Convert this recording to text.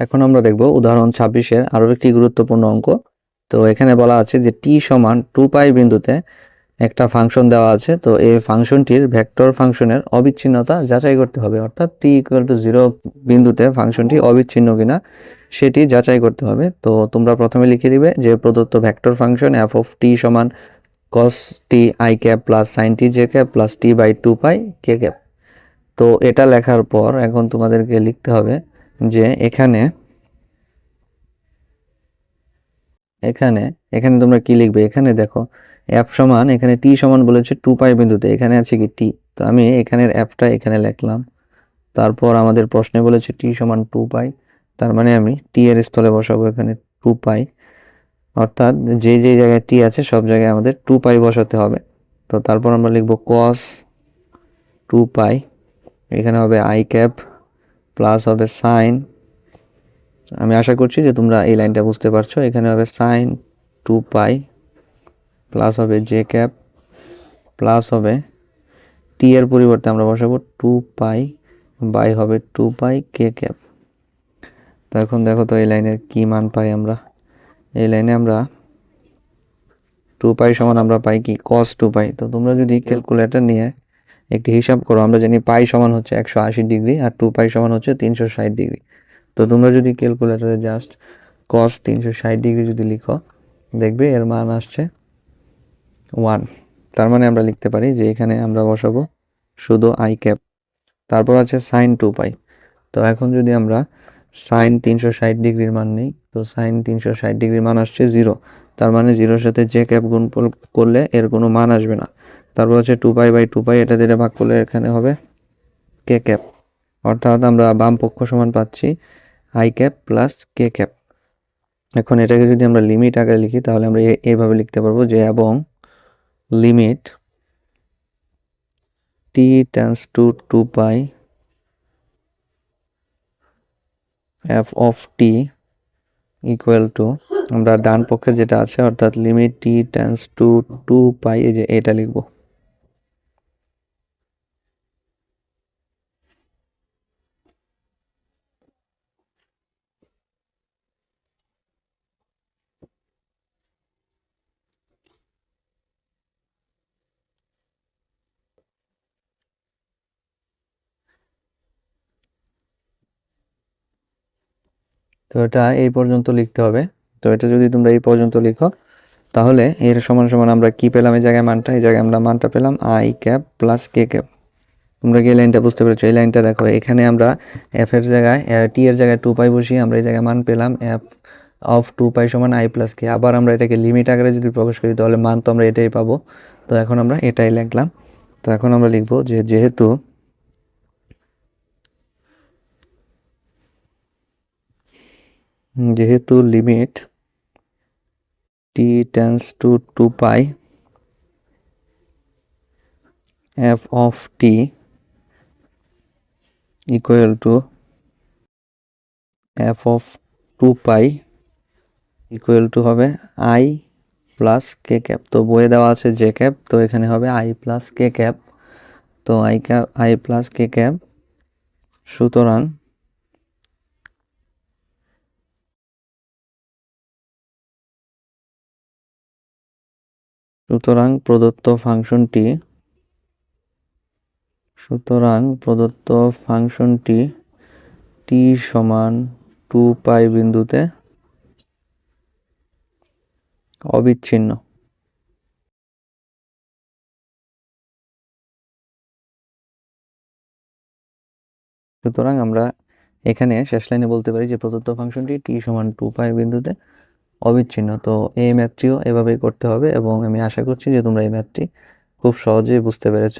এখন আমরা দেখব উদাহরণ ছাব্বিশের আরও একটি গুরুত্বপূর্ণ অঙ্ক। তো এখানে বলা আছে যে টি সমান টু পাই বিন্দুতে একটা ফাংশন দেওয়া আছে। তো এই ফাংশনটির ভেক্টর ফাংশনের অবিচ্ছিন্নতা যাচাই করতে হবে। অর্থাৎ টি ইকুয়াল টু জিরো বিন্দুতে ফাংশনটি অবিচ্ছিন্ন কিনা সেটি যাচাই করতে হবে। তো তোমরা প্রথমে লিখে দিবে যে প্রদত্ত vector function F of T সমান cos T I cap plus sine T J cap plus T by two pi K cap তো এটা লেখার পর এখন তোমাদেরকে লিখতে হবে যে এখানে এখানে এখানে তোমরা কি লিখবে? এখানে দেখো এফ সমান, এখানে টি সমান বলেছে টু পাই বিন্দুতে, এখানে আছে কি টি তো আমি এখানের এফটা এখানে লিখলাম। তারপর আমাদের প্রশ্নে বলেছে টি সমান টু পাই তার মানে আমি টি এর স্থলে বসাবো এখানে টু পাই অর্থাৎ যে যে জায়গায় টি আছে, সব জায়গায় আমাদের টু পাই বসাতে হবে। তো তারপর আমরা লিখব কস টু পাই এখানে হবে আই ক্যাপ প্লাস হবে সাইন আমি আশা করছি যে তোমরা এই লাইনটা বুঝতে পারছ। এখানে হবে সাইন টু পাই প্লাস হবে জে ক্যাপ প্লাস হবে টি এর পরিবর্তে আমরা বসাবো টু পাই বাই হবে টু পাই কে ক্যাপ তো এখন দেখো তো এই লাইনের কি মান পাই আমরা। এই লাইনে আমরা টু পাই সমান আমরা পাই কি? কস টু পাই তো তোমরা যদি ক্যালকুলেটর নিয়ে একটি হিসাব করো, আমরা জানি পাই সমান হচ্ছে একশো আশি ডিগ্রি আর টু পাই সমান হচ্ছে তিনশো ষাট ডিগ্রি। তো তোমরা যদি ক্যালকুলেটরে জাস্ট কস তিনশো ষাট ডিগ্রি যদি লিখো, দেখবে এর মান আসছে ওয়ান তার মানে আমরা লিখতে পারি যে এখানে আমরা বসাবো শুধু আই ক্যাপ তারপর আছে সাইন টু পাই তো এখন যদি আমরা সাইন তিনশো ষাট ডিগ্রির মান নেই, তো সাইন তিনশো ষাট ডিগ্রির মান আসছে জিরো তার মানে জিরোর সাথে যে ক্যাপ গুণ করলে এর কোনো মান আসবে না। তারপর হচ্ছে two pi by two pi এটা দিয়ে ভাগ করলে এখানে হবে কে ক্যাপ অর্থাৎ আমরা বাম পক্ষ সমান পাচ্ছি I cap plus K cap এখন এটাকে যদি আমরা লিমিট আকারে লিখি, তাহলে আমরা এইভাবে লিখতে পারব যে এবং limit T tends to two pi F of T equal to আমরা ডান পক্ষে যেটা আছে, অর্থাৎ limit T tends to two pi এই যে এটা লিখব। তো এটা এই পর্যন্ত লিখতে হবে। তো এটা যদি তোমরা এই পর্যন্ত লিখো, তাহলে এর সমান সমান আমরা কি পেলাম? এই জায়গায় মানটা, এই জায়গায় আমরা মানটা পেলাম I cap plus K cap. তোমরা কি লাইনটা বুঝতে পেরেছ? এই লাইনটা দেখো, এখানে আমরা এফ এর জায়গায় টি এর জায়গায় টু পাই বসিয়ে আমরা এই জায়গায় মান পেলাম এফ অফ টু পাই সমান আই প্লাস কে আবার আমরা এটাকে লিমিট আকারে যদি প্রকাশ করি, তাহলে মান তো আমরা এটাই পাবো। তো এখন আমরা এটাই লিখলাম। তো এখন আমরা লিখব যে যেহেতু যেহেতু limit T tends to two pi F of T equal to F of two pi equal to হবে আই প্লাস কে ক্যাপ তো বইয়ে দেওয়া আছে জে ক্যাপ তো এখানে হবে আই প্লাস কে ক্যাপ তো I cap I plus K cap সুতরাং সুতরাং প্রদত্ত ফাংশনটি, সুতরাং প্রদত্ত ফাংশনটি টি সমান টু পাই বিন্দুতে অবিচ্ছিন্ন। সুতরাং আমরা এখানে শেষ লাইনে বলতে পারি যে প্রদত্ত ফাংশনটি টি সমান টু পাই বিন্দুতে অবিচ্ছিন্ন। তো এই ম্যাথটিও এভাবেই করতে হবে এবং আমি আশা করছি যে তোমরা এই ম্যাথটি খুব সহজেই বুঝতে পেরেছ।